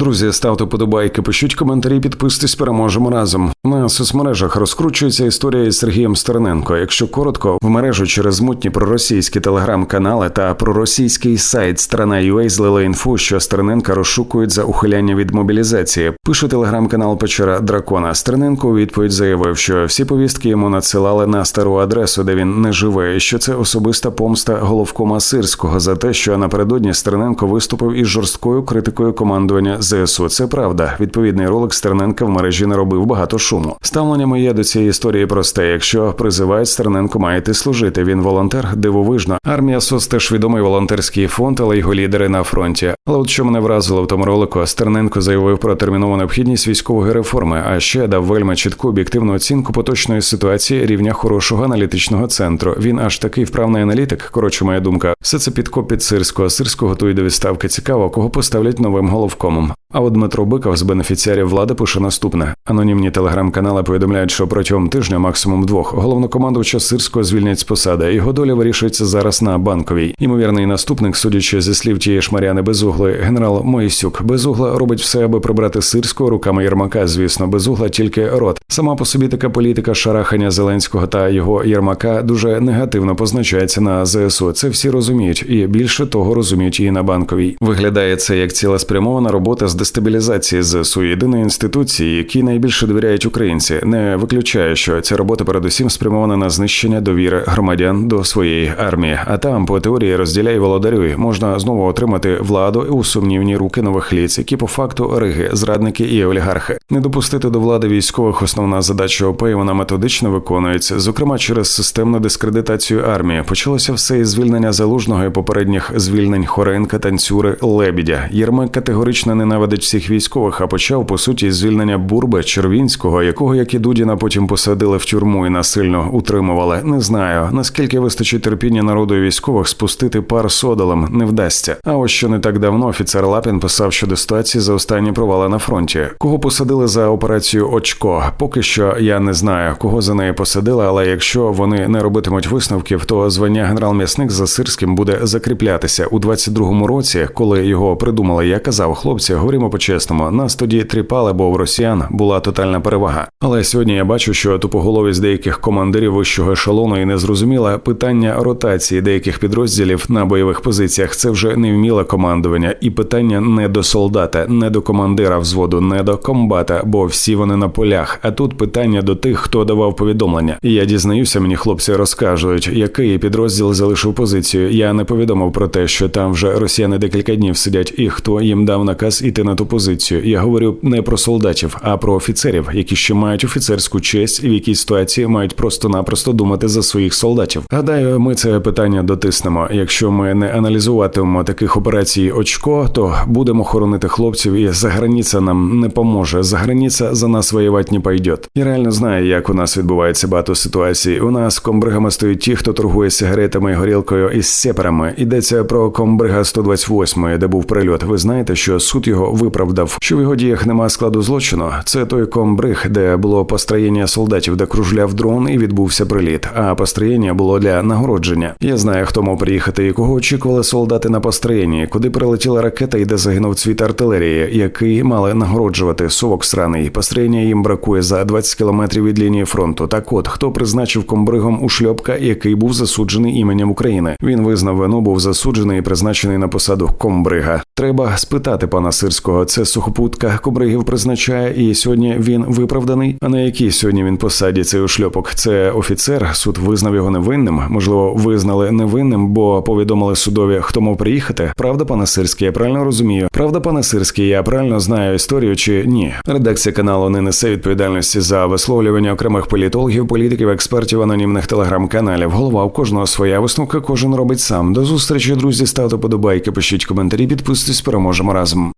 Друзі, ставте подобайки, пишіть коментарі, підписуйтесь, переможемо разом. На соцмережах розкручується історія із Сергієм Стерненко. Якщо коротко, в мережу через мутні проросійські телеграм-канали та проросійський сайт Страна.ua злили інфу, що Стерненка розшукують за ухиляння від мобілізації. Пише телеграм-канал Печера Дракона. Стерненко у відповідь заявив, що всі повістки йому надсилали на стару адресу, де він не живе, і що це особиста помста головкома Сирського за те, що напередодні Стерненко виступив із жорсткою критикою командування ЗСУ. Це правда. Відповідний ролик Стерненка в мережі не робив багато шуму. Ставлення моє до цієї історії просте. Якщо призивають Стерненко, маєте служити. Він волонтер, дивовижно. Армія СОС теж відомий волонтерський фонд, але його лідери на фронті. Але от що мене вразило в тому ролику, Стерненко заявив про термінову необхідність військової реформи, а ще дав вельми чітку об'єктивну оцінку поточної ситуації рівня хорошого аналітичного центру. Він аж такий вправний аналітик. Коротше, моя думка, все це підкоп під сирського. Сирського готує до відставки. Цікаво, кого поставлять новим головкомом. А от Дмитро Биков з бенефіціарів влади пише наступне: анонімні телеграм-канали повідомляють, що протягом тижня, максимум двох, головнокомандувача Сирського звільнять з посади. Його доля вирішується зараз на банковій. Імовірний наступник, судячи зі слів тієї ж Мар'яни Безуглої, генерал Моїсюк. Безугла робить все, аби прибрати сирського руками Єрмака. Звісно, безугла тільки рот. Сама по собі така політика шарахання Зеленського та його Єрмака дуже негативно позначається на ЗСУ. Це всі розуміють, і більше того розуміють і на банковій. Виглядає це як цілеспрямована робота з дестабілізації ЗСУ єдиної інституції, якій найбільше довіряють українці. Не виключає, що ця робота передусім спрямована на знищення довіри громадян до своєї армії. А там, по теорії, розділяй володарюй, можна знову отримати владу у сумнівні руки нових ліц, які по факту риги, зрадники і олігархи. Не допустити до влади військових основна задача ОП, і вона методично виконується, зокрема через системну дискредитацію армії. Почалося все із звільнення залужного і попередніх звільнень Хоренка, танцюри, лебідя. Єрмак категорично ненавидить всіх військових, а почав по суті звільнення Бурби Червінського, якого як і Дудіна потім посадили в тюрму і насильно утримували. Не знаю наскільки вистачить терпіння народу і військових спустити пар содолем не вдасться. А ось що не так давно офіцер Лапін писав щодо ситуації за останні провали на фронті. Кого посадили за операцію очко? Поки що я не знаю, кого за неї посадили, але якщо вони не робитимуть висновків, то звання генерал-м'ясник за Сирським буде закріплятися у 22-му році, коли його придумали. Я казав, хлопці, говоримо по-чесному, нас тоді тріпали, бо в росіян була тотальна перевага. Але сьогодні я бачу, що тупоголовість деяких командирів вищого ешелону і незрозуміле питання ротації деяких підрозділів на бойових позиціях. Це вже невміле командування, і питання не до солдата, не до командира взводу, не до комбата, бо всі вони на полях. А тут питання до тих, хто давав повідомлення. І я дізнаюся, мені хлопці розкажуть, який підрозділ залишив позицію. Я не повідомив про те, що там вже росіяни декілька днів сидять, і хто їм дав наказ іти на ту позицію. Я говорю не про солдатів, а про офіцерів, які ще мають офіцерську честь і в якій ситуації мають просто-напросто думати за своїх солдатів. Гадаю, ми це питання дотиснемо. Якщо ми не аналізуватимемо таких операцій очко, то будемо хоронити хлопців, і за границя нам не поможе. За границя за нас воювати не пойдет. Я реально знаю, як у нас відбувається багато ситуацій. У нас комбригами стоять ті, хто торгує сигаретами горілкою із сеперами. Йдеться про комбрига 128, де був прильот. Ви знаєте, що суд його виправдав, що в його діях нема складу злочину. Це той комбриг, де було построєння солдатів, де кружляв дрон і відбувся приліт. А построєння було для нагородження. Я знаю, хто мав приїхати і кого очікували солдати на построєнні, куди прилетіла ракета і де загинув цвіт артилерії, який мали нагороджувати совок сраний. Построєння їм бракує за 20 кілометрів від лінії фронту. Так от хто призначив комбригом у шльопка, який був засуджений іменем України. Він визнав вину, був засуджений і призначений на посаду комбрига. Треба спитати пана Сирського. Це сухопутка комбригів призначає, і сьогодні він виправданий. А на якій сьогодні він посаді цей ушльопок? Це офіцер. Суд визнав його невинним. Можливо, визнали невинним, бо повідомили судові, хто мав приїхати. Правда, пане Сирський, я правильно розумію. Правда, пане Сирський, я правильно знаю історію чи ні. Редакція каналу не несе відповідальності за висловлювання окремих політологів, політиків, експертів, анонімних телеграм-каналів. Голова у кожного своя висновка, кожен робить сам. До зустрічі, друзі. Ставте подобайки, пишіть коментарі, підписуйтесь, переможемо разом.